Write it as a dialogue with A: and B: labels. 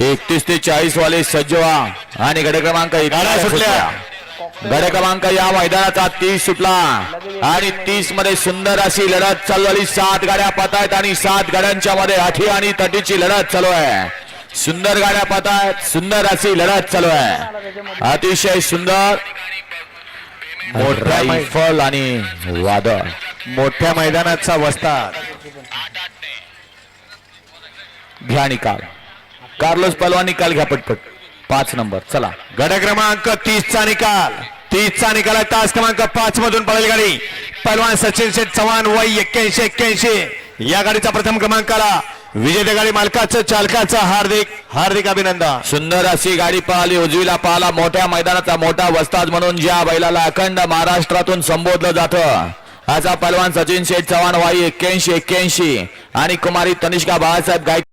A: एकतीस ते चाळीस वाले सज्ज व्हा आणि गड क्रमांक
B: सुटल्या.
A: गड क्रमांक या मैदानाचा तीस सुटला. आणि तीसमध्ये सुंदर अशी लढत चालू झाली. सात गाड्या पाहत आहेत आणि सात गाड्यांच्या मध्ये आठी आणि तटीची लढत चालू आहे. सुंदर गाड्या पाहत आहेत सुंदर अशी लढत चालू आहे. अतिशय सुंदर
B: मोठ्या मै-
A: रायफल आणि वादळ.
B: मोठ्या मैदानाचा वस्ताद.
A: घ्या निकाल. कार्लोस पलवान निकाल घ्या पटपट. पाच नंबर. चला.
B: गड क्रमांक तीस चा निकाल. तीस चा निकाल आहे. तास क्रमांक पाच मधून पळेल गाडी. पहलवान सचिन शेठ चव्हाण वय एक्क्याऐंशी एक्क्याऐंशी. या गाडीचा प्रथम क्रमांक आला. विजेत्या गाडी मालकाचं चालकाचं हार्दिक हार्दिक अभिनंदन.
A: सुंदर अशी गाडी पळाली उजवीला पाहला मोठ्या मैदानाचा मोठा वस्ताद म्हणून ज्या बैलाला अखंड महाराष्ट्रातून संबोधलं जातं. असा पलवान सचिन शेठ चव्हाण वाई एक्क्याऐंशी एक्क्याऐंशी. आणि कुमारी तनिष्का बाळासाहेब गायक